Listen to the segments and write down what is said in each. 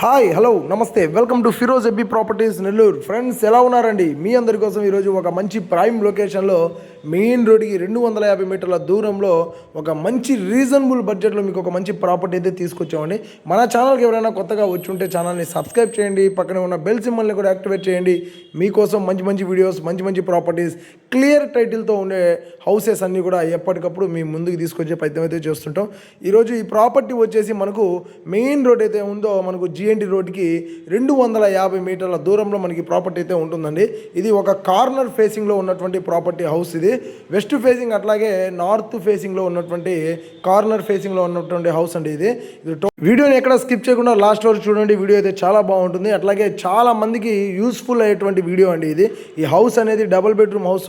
Hi hello నమస్తే. Welcome to Firoz ఎబ్బి properties Nellore friends ఎలా ఉన్నారండి? మీ అందరి కోసం ఈరోజు ఒక మంచి ప్రైమ్ లొకేషన్లో మెయిన్ రోడ్కి రెండు వందల యాభై మీటర్ల దూరంలో ఒక మంచి రీజనబుల్ బడ్జెట్లో మీకు ఒక మంచి ప్రాపర్టీ అయితే తీసుకొచ్చామండి. మన ఛానల్కి ఎవరైనా కొత్తగా వచ్చి ఉంటే ఛానల్ని సబ్స్క్రైబ్ చేయండి. పక్కనే ఉన్న బెల్ సింబల్ని కూడా యాక్టివేట్ చేయండి. మీకోసం మంచి మంచి వీడియోస్ మంచి మంచి ప్రాపర్టీస్ క్లియర్ టైటిల్తో ఉండే హౌసెస్ అన్నీ కూడా ఎప్పటికప్పుడు మీ ముందుకు తీసుకొచ్చే ప్రయత్నం అయితే చేస్తుంటాం. ఈరోజు ఈ ప్రాపర్టీ వచ్చేసి మనకు మెయిన్ రోడ్ అయితే ఉందో మనకు జిఎన్టీ రోడ్కి రెండు వందల యాభై మీటర్ల దూరంలో మనకి ప్రాపర్టీ అయితే ఉంటుందండి. ఇది ఒక కార్నర్ ఫేసింగ్లో ఉన్నటువంటి ప్రాపర్టీ హౌస్ ఇది. వెస్ట్ ఫేసింగ్ అట్లాగే నార్త్ ఫేసింగ్లో ఉన్నటువంటి కార్నర్ ఫేసింగ్లో ఉన్నటువంటి హౌస్ అండి ఇది. ఇది వీడియోని ఎక్కడ స్కిప్ చేయకుండా లాస్ట్ వరకు చూడండి. వీడియో అయితే చాలా బాగుంటుంది. అట్లాగే చాలా మందికి యూస్ఫుల్ అయ్యేటువంటి వీడియో అండి ఇది. ఈ హౌస్ అనేది డబుల్ బెడ్రూమ్ హౌస్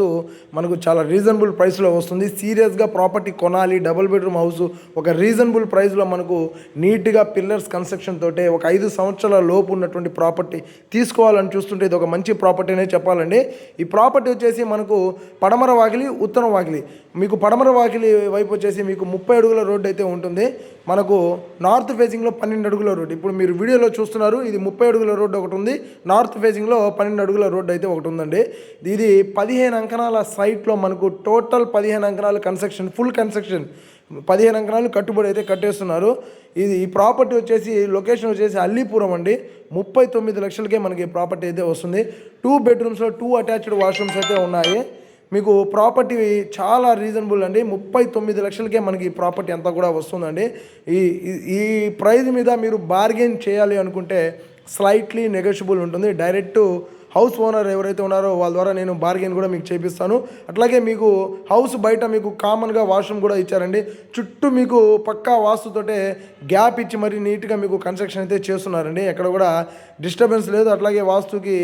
మనకు చాలా రీజనబుల్ ప్రైస్లో వస్తుంది. సీరియస్గా ప్రాపర్టీ కొనాలి డబుల్ బెడ్రూమ్ హౌస్ ఒక రీజనబుల్ ప్రైస్లో మనకు నీట్గా పిల్లర్స్ కన్స్ట్రక్షన్ తోటే ఒక ఐదు సంవత్సరాల లోపు ఉన్నటువంటి ప్రాపర్టీ తీసుకోవాలని చూస్తుంటే ఇది ఒక మంచి ప్రాపర్టీనే చెప్పాలండి. ఈ ప్రాపర్టీ వచ్చేసి మనకు పడమర వాకిలి ఉత్తర వాకిలి. మీకు పడమర వాకిలి వైపు వచ్చేసి మీకు ముప్పై అడుగుల రోడ్డు అయితే ఉంటుంది. మనకు నార్త్ ఫేసింగ్లో పన్నెండు అడుగుల రోడ్డు ఇప్పుడు మీరు వీడియోలో చూస్తున్నారు ఇది ముప్పై అడుగుల రోడ్డు ఒకటి ఉంది. నార్త్ ఫేసింగ్లో పన్నెండు అడుగుల రోడ్డు అయితే ఒకటి ఉందండి. ఇది పదిహేను అంకణాల సైట్లో మనకు టోటల్ పదిహేను అంకణాల కన్స్ట్రక్షన్ ఫుల్ కన్స్ట్రక్షన్. పదిహేను అంకణాలు కట్టుబడి అయితే కట్టేస్తున్నారు. ఇది ఈ ప్రాపర్టీ వచ్చేసి లొకేషన్ వచ్చేసి అల్లీపురం అండి. ముప్పై తొమ్మిది లక్షలకే మనకి ఈ ప్రాపర్టీ అయితే వస్తుంది. టూ బెడ్రూమ్స్లో టూ అటాచ్డ్ వాష్రూమ్స్ అయితే ఉన్నాయి. మీకు ప్రాపర్టీ చాలా రీజనబుల్ అండి. ముప్పై తొమ్మిది లక్షలకే మనకి ఈ ప్రాపర్టీ అంతా కూడా వస్తుందండి. ఈ ఈ- ప్రైజ్ మీద మీరు బార్గెన్ చేయాలి అనుకుంటే స్లైట్లీ నెగోషియబుల్ ఉంటుంది. డైరెక్ట్ హౌస్ ఓనర్ ఎవరైతే ఉన్నారో వాళ్ళ ద్వారా నేను బార్గెన్ కూడా మీకు చేపిస్తాను. అట్లాగే మీకు హౌస్ బయట మీకు కామన్గా వాష్రూమ్ కూడా ఇచ్చారండి. చుట్టూ మీకు పక్కా వాస్తుతోటే గ్యాప్ ఇచ్చి మరి నీట్గా మీకు కన్స్ట్రక్షన్ అయితే చేస్తున్నారండి. ఎక్కడ కూడా డిస్టర్బెన్స్ లేదు. అట్లాగే వాస్తుకి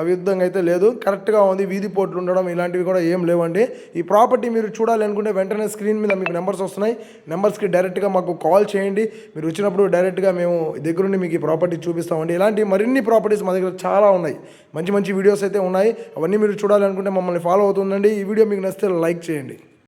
అవిధంగా అయితే లేదు. కరెక్ట్గా ఉంది. వీధి పోట్లు ఉండడం ఇలాంటివి కూడా ఏం లేవండి. ఈ ప్రాపర్టీ మీరు చూడాలి అనుకుంటే వెంటనే స్క్రీన్ మీద మీకు నెంబర్స్ వస్తున్నాయి. నెంబర్స్కి డైరెక్ట్గా మాకు కాల్ చేయండి. మీరు వచ్చినప్పుడు డైరెక్ట్గా మేము దగ్గరుండి మీకు ఈ ప్రాపర్టీ చూపిస్తామండి. ఇలాంటి మరిన్ని ప్రాపర్టీస్ మా దగ్గర చాలా ఉన్నాయి. మంచి మంచి మంచి వీడియోస్ అయితే ఉన్నాయి. అవన్నీ మీరు చూడాలనుకుంటే మమ్మల్ని ఫాలో అవుతుందండి ఈ వీడియో మీకు నచ్చితే లైక్ చేయండి.